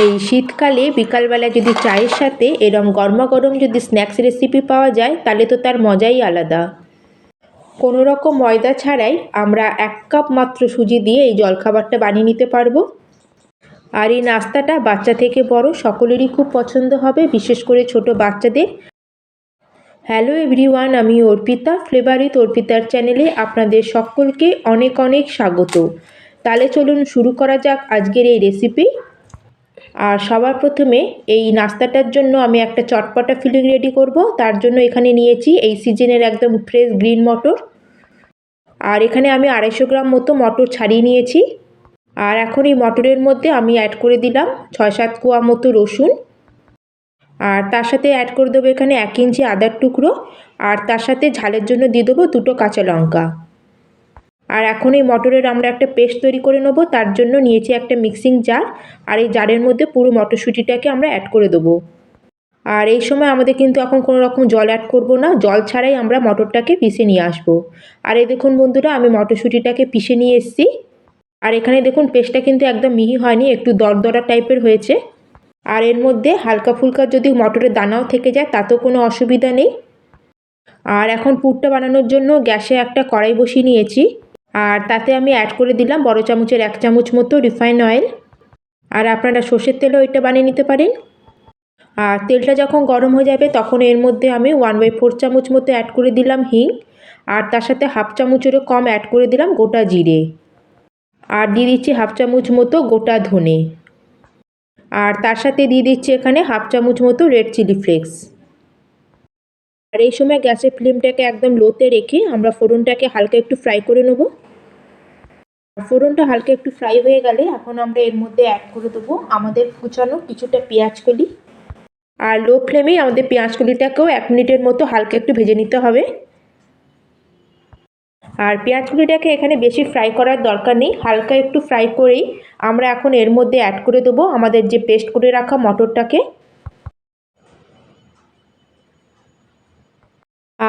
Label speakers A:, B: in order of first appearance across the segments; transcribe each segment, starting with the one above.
A: এই শীতকালে বিকালবেলা যদি চায়ের সাথে এরম গরমা গরম যদি স্ন্যাক্স রেসিপি পাওয়া যায়, তাহলে তো তার মজাই আলাদা। কোনো রকম ময়দা ছাড়াই আমরা এক কাপ মাত্র সুজি দিয়ে এই জলখাবারটা বানিয়ে নিতে পারব। আর এই নাস্তাটা বাচ্চা থেকে বড় সকলেরই খুব পছন্দ হবে, বিশেষ করে ছোট বাচ্চাদের। হ্যালো এভরিওয়ান, আমি অর্পিতা, ফ্লেভারিত অর্পিতার চ্যানেলে আপনাদের সকলকে অনেক অনেক স্বাগত। তাহলে চলুন শুরু করা যাক আজকের এই রেসিপি আর সবার প্রথমে এই নাস্তাটার জন্য আমি একটা চটপটা ফিলিং রেডি করব। তার জন্য এখানে নিয়েছি এই সিজনের একদম ফ্রেশ গ্রিন মটর। আর এখানে আমি আড়াইশো গ্রাম মতো মটর ছাড়িয়ে নিয়েছি। আর এখন এই মটরের মধ্যে আমি অ্যাড করে দিলাম ছয় সাত কোয়া মতো রসুন। আর তার সাথে অ্যাড করে দেবো এখানে এক ইঞ্চি আদার টুকরো। আর তার সাথে ঝালের জন্য দিয়ে দেবো দুটো কাঁচা লঙ্কা। আর এখন এই মটরের আমরা একটা পেস্ট তৈরি করে নেব, তার জন্য নিয়েছি একটা মিক্সিং জার, আর এই জারের মধ্যে পুরো মটরশুঁটিটাকে আমরা অ্যাড করে দেবো। আর এই সময় আমাদের কিন্তু এখন কোনো রকম জল অ্যাড করব না, জল ছাড়াই আমরা মটরটাকে পিষে নিয়ে আসব। আর এই দেখুন বন্ধুরা, আমি মটরশুঁটিটাকে পিষে নিয়ে এসেছি। আর এখানে দেখুন পেস্টটা কিন্তু একদম মিহি হয়নি, একটু দরদরা টাইপের হয়েছে। আর এর মধ্যে হালকা ফুলকা যদি মটরের দানাও থেকে যায়, তাতেও কোনো অসুবিধা নেই। আর এখন পুরটা বানানোর জন্য গ্যাসে একটা কড়াই বসিয়ে নিয়েছি। আর তাতে আমি অ্যাড করে দিলাম বড় চামচের এক চামচ মতো রিফাইন অয়েল আর আপনারা সর্ষের তেলও এটা বানিয়ে নিতে পারেন। আর তেলটা যখন গরম হয়ে যাবে তখন এর মধ্যে আমি ওয়ান বাই ফোর চামচ মতো অ্যাড করে দিলাম হিং। আর তার সাথে হাফ চামচেরও কম অ্যাড করে দিলাম গোটা জিরে। আর দিয়ে দিচ্ছি হাফ চামচ মতো গোটা ধনে। আর তার সাথে দিয়ে দিচ্ছি এখানে হাফ চামচ মতো রেড চিলি ফ্লেক্স আর এই সময় গ্যাসের ফ্লেমটাকে একদম লোতে রেখে আমরা ফোড়নটাকে হালকা একটু ফ্রাই করে নেব। ফোড়নটা হালকা একটু ফ্রাই হয়ে গেলে এখন আমরা এর মধ্যে অ্যাড করে দেবো আমাদের কুচানো কিছুটা পেঁয়াজ কলি। আর লো ফ্লেমেই আমাদের পেঁয়াজ কলিটাকেও এক মিনিটের মতো হালকা একটু ভেজে নিতে হবে। আর পেঁয়াজ কুলিটাকে এখানে বেশি ফ্রাই করার দরকার নেই, হালকা একটু ফ্রাই করেই আমরা এখন এর মধ্যে অ্যাড করে দেবো আমাদের যে পেস্ট করে রাখা মটরটাকে।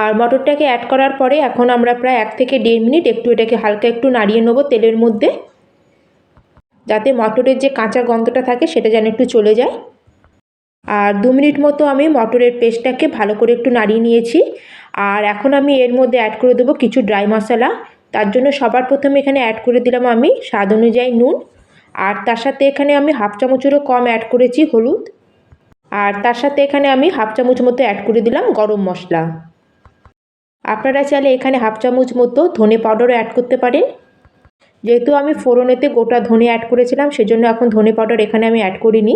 A: আর মটরটাকে অ্যাড করার পরে এখন আমরা প্রায় এক থেকে দেড় মিনিট একটু এটাকে হালকা একটু নাড়িয়ে নেব তেলের মধ্যে, যাতে মটরের যে কাঁচা গন্ধটা থাকে সেটা যেন একটু চলে যায়। আর দু মিনিট মতো আমি মটরের পেস্টটাকে ভালো করে একটু নাড়িয়ে নিয়েছি। আর এখন আমি এর মধ্যে অ্যাড করে দেবো কিছু ড্রাই মশলা। তার জন্য সবার প্রথমে এখানে অ্যাড করে দিলাম আমি স্বাদ অনুযায়ী নুন। আর তার সাথে এখানে আমি হাফ চামচেরও কম অ্যাড করেছি হলুদ। আর তার সাথে এখানে আমি হাফ চামচ মতো অ্যাড করে দিলাম গরম মশলা। আপনারা চাইলে এখানে হাফ চামচ মতো ধনে পাউডারও অ্যাড করতে পারেন। যেহেতু আমি ফোড়নেতে গোটা ধনে অ্যাড করেছিলাম, সেজন্য এখন ধনে পাউডার এখানে আমি অ্যাড করিনি।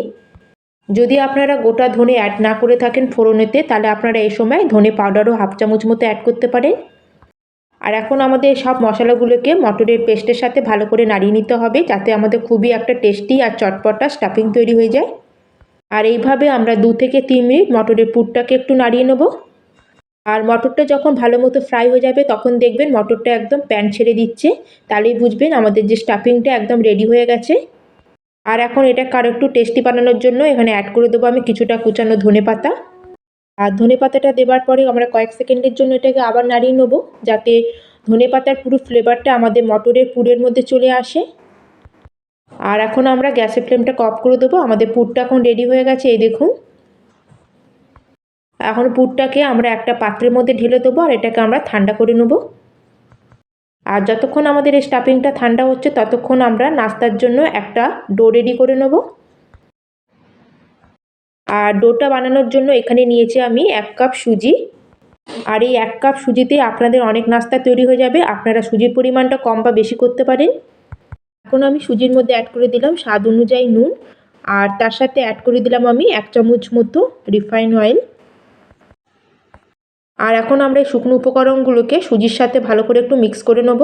A: যদি আপনারা গোটা ধনে অ্যাড না করে থাকেন ফোড়নেতে, তাহলে আপনারা এই সময় ধনে পাউডারও হাফ চামচ মতো অ্যাড করতে পারেন। আর এখন আমাদের সব মশলাগুলোকে মটরের পেস্টের সাথে ভালো করে নাড়িয়ে নিতে হবে, যাতে আমাদের খুবই একটা টেস্টি আর চটপটা স্টাফিং তৈরি হয়ে যায়। আর এইভাবে আমরা দু থেকে তিন মিনিট মটরের পুরটাকে একটু নাড়িয়ে নেব। আর মটরটা যখন ভালো মতো ফ্রাই হয়ে যাবে, তখন দেখবেন মটরটা একদম প্যান ছেড়ে দিচ্ছে। তাহলেই বুঝবেন আমাদের যে স্টাফিংটা একদম রেডি হয়ে গেছে। আর এখন এটা কারও একটু টেস্টি বানানোর জন্য এখানে অ্যাড করে দেবো আমি কিছুটা কুচানো ধনে পাতা। আর ধনে পাতাটা দেওয়ার পরে আমরা কয়েক সেকেন্ডের জন্য এটাকে আবার নাড়িয়ে নেব, যাতে ধনে পাতার পুরো ফ্লেভারটা আমাদের মটরের পুরের মধ্যে চলে আসে। আর এখন আমরা গ্যাসের ফ্লেমটা অফ করে দেবো। আমাদের পুরটা এখন রেডি হয়ে গেছে, এই দেখুন। এখন পুরটাকে আমরা একটা পাত্রের মধ্যে ঢেলে দেবো আর এটাকে আমরা ঠান্ডা করে নেব। আর যতক্ষণ আমাদের এই স্টাফিংটা ঠান্ডা হচ্ছে, ততক্ষণ আমরা নাস্তার জন্য একটা ডো রেডি করে নেব। আর ডোটা বানানোর জন্য এখানে নিয়েছি আমি এক কাপ সুজি। আর এই এক কাপ সুজিতে আপনাদের অনেক নাস্তা তৈরি হয়ে যাবে, আপনারা সুজির পরিমাণটা কম বা বেশি করতে পারেন। এখন আমি সুজির মধ্যে অ্যাড করে দিলাম স্বাদ অনুযায়ী নুন, আর তার সাথে অ্যাড করে দিলাম আমি এক চামচ মতো রিফাইন অয়েল আর এখন আমরা এই শুকনো উপকরণগুলোকে সুজির সাথে ভালো করে একটু মিক্স করে নেব।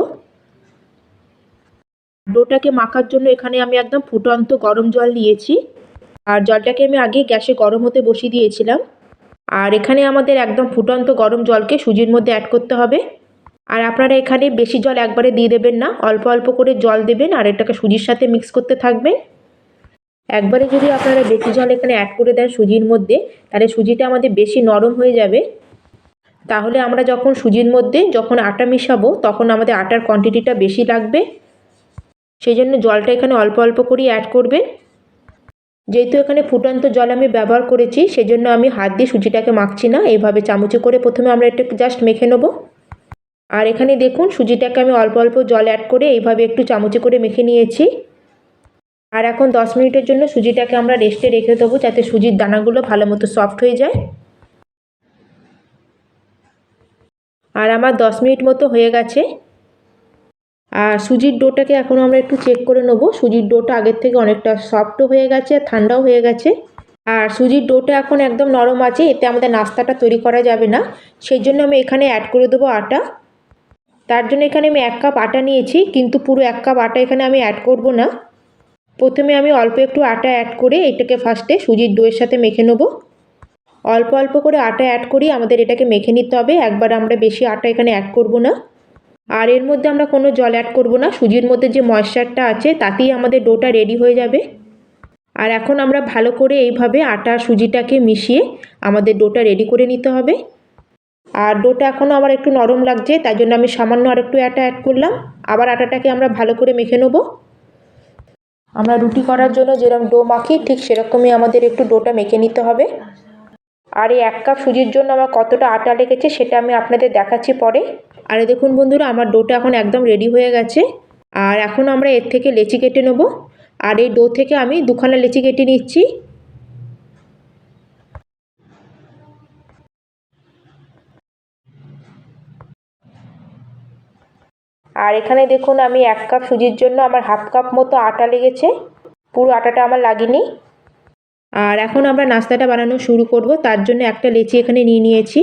A: ডোটাকে মাখার জন্য এখানে আমি একদম ফুটন্ত গরম জল নিয়েছি। আর জলটাকে আমি আগে গ্যাসে গরম হতে বসিয়ে দিয়েছিলাম। আর এখানে আমাদের একদম ফুটন্ত গরম জলকে সুজির মধ্যে অ্যাড করতে হবে। আর আপনারা এখানে বেশি জল একবারে দিয়ে দেবেন না, অল্প অল্প করে জল দেবেন আর এটাকে সুজির সাথে মিক্স করতে থাকবেন। একবারে যদি আপনারা বেশি জল এখানে অ্যাড করে দেন সুজির মধ্যে, তাহলে সুজিটা আমাদের বেশি নরম হয়ে যাবে। তাহলে আমরা যখন সুজির মধ্যে যখন আটা মিশাবো, তখন আমাদের আটার কোয়ান্টিটিটা বেশি লাগবে। সেই জন্য জলটা এখানে অল্প অল্প করেই অ্যাড করবেন। যেহেতু এখানে ফুটন্ত জল আমি ব্যবহার করেছি, সেজন্য আমি হাত দিয়ে সুজিটাকে মাখছি না। এইভাবে চামচে করে প্রথমে আমরা একটু জাস্ট মেখে নেব। আর এখানে দেখুন, সুজিটাকে আমি অল্প অল্প জল অ্যাড করে এইভাবে একটু চামচে করে মেখে নিয়েছি। আর এখন দশ মিনিটের জন্য সুজিটাকে আমরা রেস্টে রেখে দেবো, যাতে সুজির দানাগুলো ভালো মতো সফট হয়ে যায়। আর আমার দশ মিনিট মতো হয়ে গেছে। আর সুজির ডোটাকে এখন আমরা একটু চেক করে নেব। সুজির ডোটা আগের থেকে অনেকটা সফটও হয়ে গেছে ঠান্ডাও হয়ে গেছে। আর সুজির ডোটা এখন একদম নরম আছে, এতে আমাদের নাস্তাটা তৈরি করা যাবে না। সেই জন্য আমি এখানে অ্যাড করে দেবো আটা। তার জন্য এখানে আমি এক কাপ আটা নিয়েছি, কিন্তু পুরো এক কাপ আটা এখানে আমি অ্যাড করব না। প্রথমে আমি অল্প একটু আটা অ্যাড করে এটাকে ফার্স্টে সুজির ডোয়ের সাথে মেখে নেব। অল্প অল্প করে আটা অ্যাড করি, আমাদের এটাকে মেখে নিতে হবে। একবার আমরা বেশি আটা এখানে অ্যাড করব না। আর এর মধ্যে আমরা কোনো জল অ্যাড করব না। সুজির মধ্যে যে ময়েশ্চারটা আছে, তাতেই আমাদের ডোটা রেডি হয়ে যাবে। আর এখন আমরা ভালো করে এইভাবে আটা, সুজিটাকে মিশিয়ে আমাদের ডোটা রেডি করে নিতে হবে। আর ডোটা এখনও আমার একটু নরম লাগছে, তাই জন্য আমি সামান্য আর একটু আটা অ্যাড করলাম। আবার আটাটাকে আমরা ভালো করে মেখে নেব। আমরা রুটি করার জন্য যেরকম ডো মাখি, ঠিক সেরকমই আমাদের একটু ডোটা মেখে নিতে হবে। আর এই এক কাপ সুজির জন্য আমার কতটা আটা লেগেছে সেটা আমি আপনাদের দেখাচ্ছি পরে। আর দেখুন বন্ধুরা, আমার ডোটা এখন একদম রেডি হয়ে গেছে। আর এখন আমরা এর থেকে লেচি কেটে নেব। আর এই ডো থেকে আমি দুখানা লেচি কেটে নিচ্ছি। আর এখানে দেখুন আমি এক কাপ সুজির জন্য আমার হাফ কাপ মতো আটা লেগেছে। পুরো আটাটা আমার লাগেনি। আর এখন আমরা নাস্তাটা বানানো শুরু করব। তার জন্য একটা লেচি এখানে নিয়ে নিয়েছি।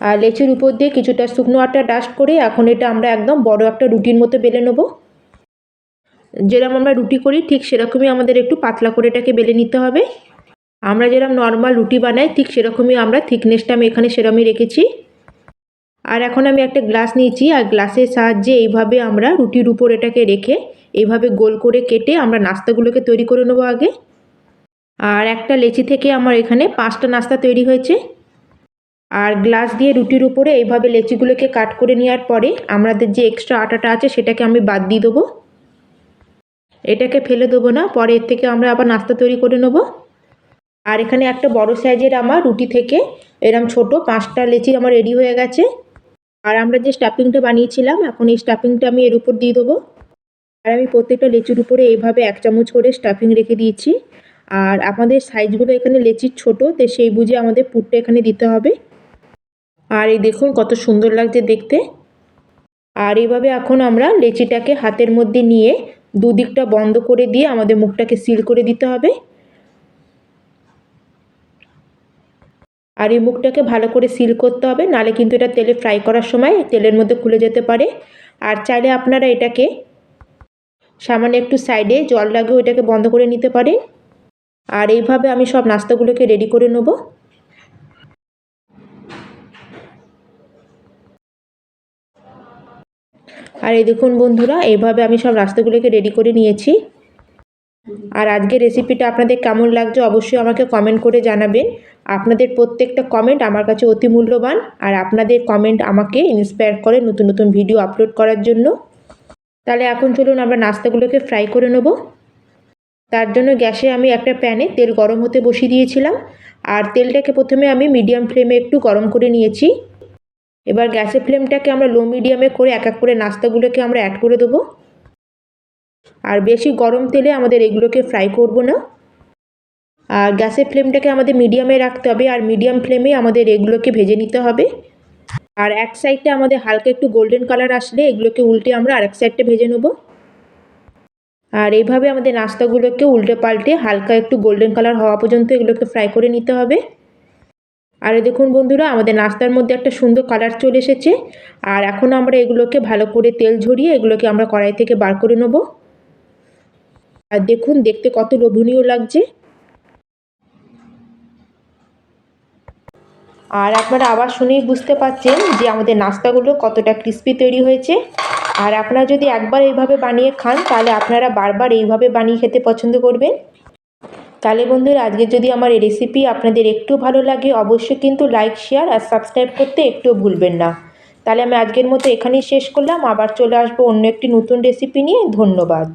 A: আর লেচির উপর দিয়ে কিছুটা শুকনো আটা ডাস্ট করে এখন এটা আমরা একদম বড় একটা রুটির মতো বেলে নেব। যেরকম আমরা রুটি করি, ঠিক সেরকমই আমাদের একটু পাতলা করে এটাকে বেলে নিতে হবে। আমরা যেরকম নর্মাল রুটি বানাই, ঠিক সেরকমই আমরা থিকনেসটা আমি এখানে সেরকমই রেখেছি। আর এখন আমি একটা গ্লাস নিয়েছি, আর গ্লাসের সাহায্যে এইভাবে আমরা রুটির উপর এটাকে রেখে, এইভাবে গোল করে কেটে আমরা নাস্তাগুলোকে তৈরি করে নেব আগে। আর একটা লেচি থেকে আমার এখানে পাঁচটা নাস্তা তৈরি হয়েছে। আর গ্লাস দিয়ে রুটির উপরে এইভাবে লেচিগুলোকে কাট করে নেওয়ার পরে আমাদের যে এক্সট্রা আটাটা আছে সেটাকে আমি বাদ দিয়ে দেবো। এটাকে ফেলে দেবো না, পরে এর থেকে আমরা আবার নাস্তা তৈরি করে নেব। আর এখানে একটা বড় সাইজের আমার রুটি থেকে এরম ছোট পাঁচটা লেচি আমার রেডি হয়ে গেছে। আর আমরা যে স্টাফিংটা বানিয়েছিলাম, এখন এই স্টাফিংটা আমি এর উপর দিয়ে দেবো। আর আমি প্রত্যেকটা লেচুর উপরে এইভাবে এক চামচ করে স্টাফিং রেখে দিয়েছি। আর আমাদের সাইজগুলো এখানে লেচির ছোটো, তো সেই বুঝে আমাদের পুরটা এখানে দিতে হবে। আর এই দেখুন কত সুন্দর লাগছে দেখতে। আর এইভাবে এখন আমরা লেচিটাকে হাতের মধ্যে নিয়ে দুদিকটা বন্ধ করে দিয়ে আমাদের মুখটাকে সিল করে দিতে হবে। আর এই মুখটাকে ভালো করে সিল করতে হবে, নালে কিন্তু এটা তেলে ফ্রাই করার সময় তেলের মধ্যে খুলে যেতে পারে। আর চাইলে আপনারা এটাকে সামান্য একটু সাইডে জল লাগিয়ে ওইটাকে বন্ধ করে নিতে পারেন। আর এইভাবে আমি সব নাস্তাগুলোকে রেডি করে নেব। আর এই দেখুন বন্ধুরা, এইভাবে আমি সব নাস্তাগুলোকে রেডি করে নিয়েছি। আর আজকের রেসিপিটা আপনাদের কেমন লাগছে অবশ্যই আমাকে কমেন্ট করে জানাবেন। আপনাদের প্রত্যেকটা কমেন্ট আমার কাছে অতি মূল্যবান। আর আপনাদের কমেন্ট আমাকে ইন্সপায়ার করে নতুন নতুন ভিডিও আপলোড করার জন্য। তাহলে এখন চলুন আমরা নাস্তাগুলোকে ফ্রাই করে নেব। তার জন্য গ্যাসে আমি একটা প্যানে তেল গরম হতে বসিয়ে দিয়েছিলাম। আর তেলটাকে প্রথমে আমি মিডিয়াম ফ্লেমে একটু গরম করে নিয়েছি। এবার গ্যাসের ফ্লেমটাকে আমরা লো মিডিয়ামে করে এক এক করে নাস্তাগুলোকে আমরা অ্যাড করে দেবো। আর বেশি গরম তেলে আমাদের এগুলোকে ফ্রাই করব না। আর গ্যাসের ফ্লেমটাকে আমাদের মিডিয়ামে রাখতে হবে আর মিডিয়াম ফ্লেমে আমাদের এগুলোকে ভেজে নিতে হবে। আর এক সাইডটা আমাদের হালকা একটু গোল্ডেন কালার আসলে এগুলোকে উল্টে আমরা আরেক সাইডটা ভেজে নেব। আর এইভাবে আমাদের নাস্তাগুলোকে উল্টে পাল্টে হালকা একটু গোল্ডেন কালার হওয়া পর্যন্ত এগুলোকে ফ্রাই করে নিতে হবে। আর দেখুন বন্ধুরা, আমাদের নাস্তার মধ্যে একটা সুন্দর কালার চলে এসেছে। আর এখন আমরা এগুলোকে ভালো করে তেল ঝরিয়ে এগুলোকে আমরা কড়াই থেকে বার করে নেব। আর দেখুন, দেখতে কত লোভনীয় লাগছে। আর আপনারা আবার শুনেই বুঝতে পারছেন যে আমাদের নাস্তাগুলো কতটা ক্রিস্পি তৈরি হয়েছে। আর আপনারা যদি একবার এইভাবে বানিয়ে খান, তাহলে আপনারা বারবার এইভাবে বানিয়ে খেতে পছন্দ করবেন। তাহলে বন্ধুরা, আজকে যদি আমার এই রেসিপি আপনাদের একটু ভালো লাগে, অবশ্যই কিন্তু লাইক শেয়ার আর সাবস্ক্রাইব করতে একটু ভুলবেন না। তাহলে আমি আজকের মতো এখানেই শেষ করলাম। আবার চলে আসব অন্য একটি নতুন রেসিপি নিয়ে। ধন্যবাদ।